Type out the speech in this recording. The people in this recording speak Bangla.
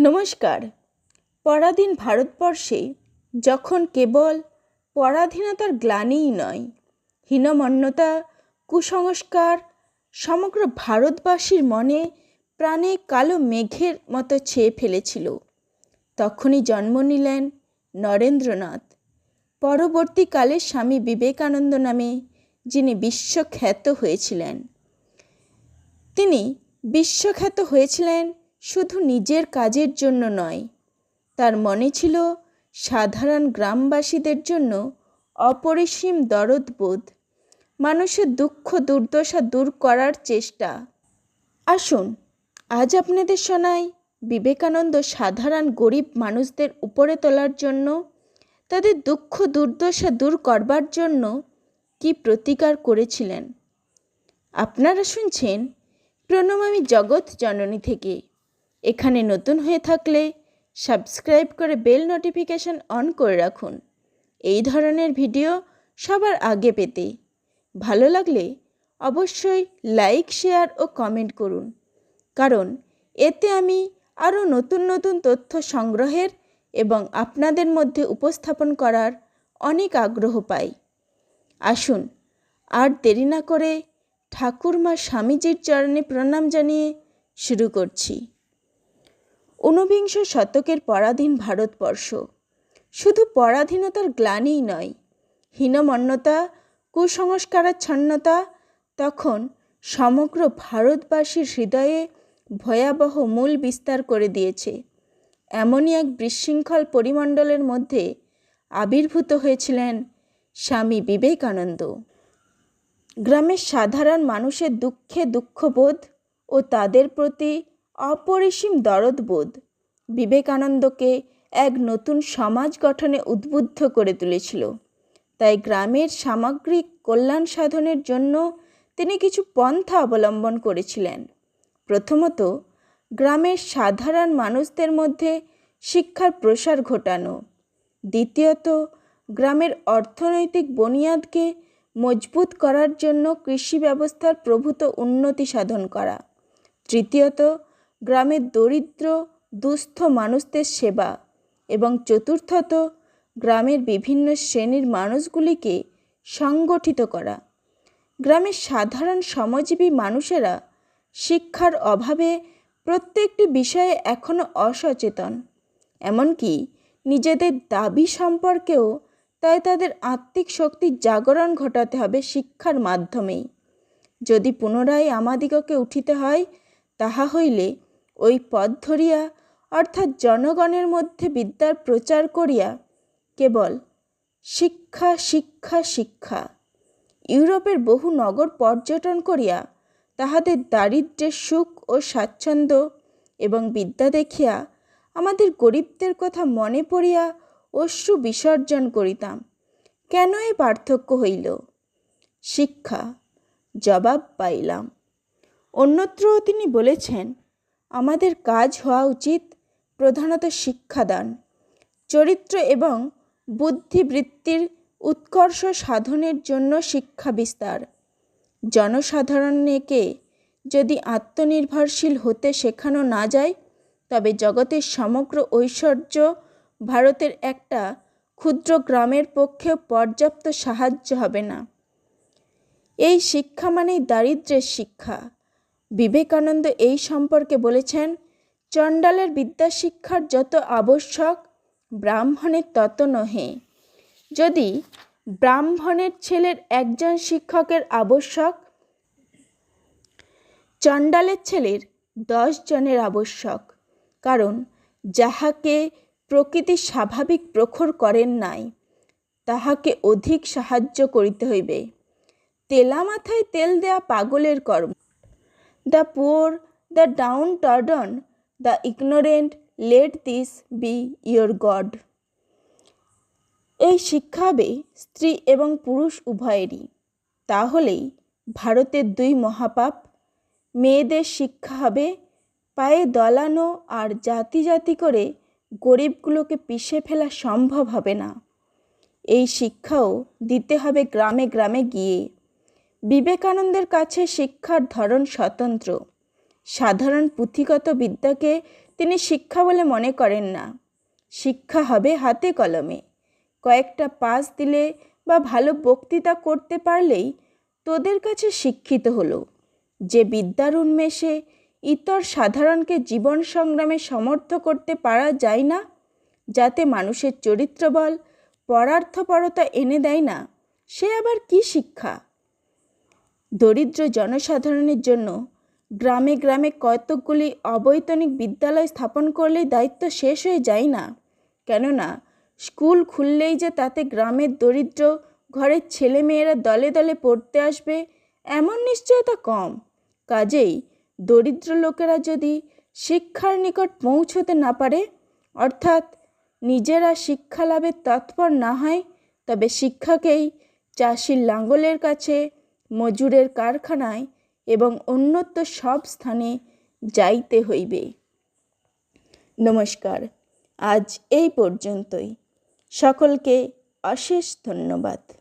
নমস্কার। পরাধীন ভারতবর্ষে যখন কেবল পরাধীনতার গ্লানিই নয়, হীনমন্যতা, কুসংস্কার, সমগ্র ভারতবাসীর মনে প্রাণে কালো মেঘের মতো ছেয়ে ফেলেছিল। তখনই জন্ম নিলেন নরেন্দ্রনাথ। পরবর্তীকালে স্বামী বিবেকানন্দ নামে যিনি বিশ্বখ্যাত হয়েছিলেন, তিনি বিশ্বখ্যাত হয়েছিলেন শুধু নিজের কাজের জন্য নয়, তার মনে ছিল সাধারণ গ্রামবাসীদের জন্য অপরিসীম দরদবোধ মানুষের দুঃখ দুর্দশা দূর করার চেষ্টা। আসুন, আজ আপনাদের শোনাই বিবেকানন্দ সাধারণ গরিব মানুষদের উপরে তোলার জন্য, তাদের দুঃখ দুর্দশা দূর করবার জন্য কি প্রতিকার করেছিলেন? আপনারা শুনছেন প্রণমামী জগৎ জননী থেকে। এখানে নতুন হয়ে থাকলে সাবস্ক্রাইব করে বেল নোটিফিকেশন অন করে রাখুন। এই ধরনের ভিডিও সবার আগে পেতে ভালো লাগলে অবশ্যই লাইক, শেয়ার ও কমেন্ট করুন। কারণ এতে আমি আরও নতুন নতুন তথ্য সংগ্রহের এবং আপনাদের মধ্যে উপস্থাপন করার অনেক আগ্রহ পাই। আসুন আর দেরি না করে ঠাকুরমা স্বামীজির চরণে প্রণাম জানিয়ে শুরু করছি। ঊনবিংশ শতকের পরাধীন ভারতবর্ষ। শুধু পরাধীনতার গ্লানিই নয়, হীনমন্যতা, কুসংস্কারাচ্ছন্নতা তখন সমগ্র ভারতবাসীর হৃদয়ে ভয়াবহ মূল বিস্তার করে দিয়েছে। এমনই এক বিশৃঙ্খল পরিমণ্ডলের মধ্যে আবির্ভূত হয়েছিলেন স্বামী বিবেকানন্দ। গ্রামের সাধারণ মানুষের দুঃখে দুঃখবোধ ও তাদের প্রতি অপরিসীম দরদবোধ বিবেকানন্দকে এক নতুন সমাজ গঠনে উদ্বুদ্ধ করে তুলেছিল। তাই গ্রামের সামগ্রিক কল্যাণ সাধনের জন্য তিনি কিছু পন্থা অবলম্বন করেছিলেন। প্রথমত, গ্রামের সাধারণ মানুষদের মধ্যে শিক্ষার প্রসার ঘটানো। দ্বিতীয়ত, গ্রামের অর্থনৈতিক বুনিয়াদকে মজবুত করার জন্য কৃষি ব্যবস্থার প্রভূত উন্নতি সাধন করা। তৃতীয়ত গ্রামের দরিদ্র, দুস্থ মানুষদের সেবা এবং চতুর্থত গ্রামের বিভিন্ন শ্রেণির মানুষগুলিকে সংগঠিত করা। গ্রামের সাধারণ শ্রমজীবী মানুষেরা শিক্ষার অভাবে প্রত্যেকটি বিষয়ে এখনও অসচেতন, এমনকি নিজেদের দাবি সম্পর্কেও তাই তাদের আত্মিক শক্তির জাগরণ ঘটাতে হবে শিক্ষার মাধ্যমেই। যদি পুনরায় আমাদিগকে উঠিতে হয়, তাহা হইলে ওই পথ ধরিয়া, অর্থাৎ জনগণের মধ্যে বিদ্যার প্রচার করিয়া, কেবল শিক্ষা শিক্ষা শিক্ষা। ইউরোপের বহু নগর পর্যটন করিয়া, তাহাদের দারিদ্র্যের সুখ ও স্বাচ্ছন্দ্য এবং বিদ্যা দেখিয়া, আমাদের গরিবদের কথা মনে পড়িয়া অশ্রু বিসর্জন করিতাম। কেন এই পার্থক্য হইল? শিক্ষা, জবাব পাইলাম। অন্যত্রও তিনি বলেছেন আমাদের কাজ হওয়া উচিত প্রধানত শিক্ষাদান। চরিত্র এবং বুদ্ধিবৃত্তির উৎকর্ষ সাধনের জন্য শিক্ষা বিস্তার। জনসাধারণকে যদি আত্মনির্ভরশীল হতে শেখানো না যায়, তবে জগতের সমগ্র ঐশ্বর্য ভারতের একটা ক্ষুদ্র গ্রামের পক্ষেও পর্যাপ্ত সাহায্য হবে না। এই শিক্ষা মানেই দারিদ্র্যের শিক্ষা। বিবেকানন্দ এই সম্পর্কে বলেছেন, চণ্ডালের বিদ্যা শিক্ষার যত আবশ্যক, ব্রাহ্মণের তত নহে। যদি ব্রাহ্মণের ছেলের একজন শিক্ষকের আবশ্যক, চণ্ডালের ছেলের দশ জনের আবশ্যক, কারণ যাহাকে প্রকৃতি স্বাভাবিক প্রখর করেন নাই, তাহাকে অধিক সাহায্য করিতে হইবে। তেলা মাথায় তেল দেয়া পাগলের কর্ম। The poor the downtrodden the ignorant let this be your God এই শিক্ষা হবে স্ত্রী এবং পুরুষ উভয়েরই। তাহলেই ভারতের দুই মহাপাপ, মেয়েদের শিক্ষা হবে পায়ে দলানো আর জাতি জাতি করে গরিবগুলোকে পিষে ফেলা সম্ভব হবে না। এই শিক্ষাও দিতে হবে গ্রামে গ্রামে গিয়ে। বিবেকানন্দের কাছে শিক্ষার ধরন স্বতন্ত্র। সাধারণ পুঁথিগত বিদ্যাকে তিনি শিক্ষা বলে মনে করেন না। শিক্ষা হবে হাতে কলমে। কয়েকটা পাস দিলে বা ভালো বক্তৃতা করতে পারলেই তোদের কাছে শিক্ষিত হলো। যে বিদ্যার উন্মেষে ইতর সাধারণকে জীবন সংগ্রামে সমর্থ করতে পারা যায় না, যাতে মানুষের চরিত্রবল, পরার্থপরতা এনে দেয় না, সে আবার কি শিক্ষা? দরিদ্র জনসাধারণের জন্য গ্রামে গ্রামে কতকগুলি অবৈতনিক বিদ্যালয় স্থাপন করলেই দায়িত্ব শেষ হয়ে যায় না। কেননা, স্কুল খুললেই যে তাতে গ্রামের দরিদ্র, ঘরের ছেলেমেয়েরা দলে দলে পড়তে আসবে, এমন নিশ্চয়তা কম। কাজেই দরিদ্র লোকেরা যদি শিক্ষার নিকট পৌঁছতে না পারে, অর্থাৎ নিজেরা শিক্ষা লাভের তৎপর না হয়, তবে শিক্ষাকেই চাষির লাঙ্গলের কাছে মজুরের কারখানায় এবং অন্যত্র সব স্থানে যাইতে হইবে। নমস্কার, আজ এই পর্যন্তই। সকলকে অশেষ ধন্যবাদ।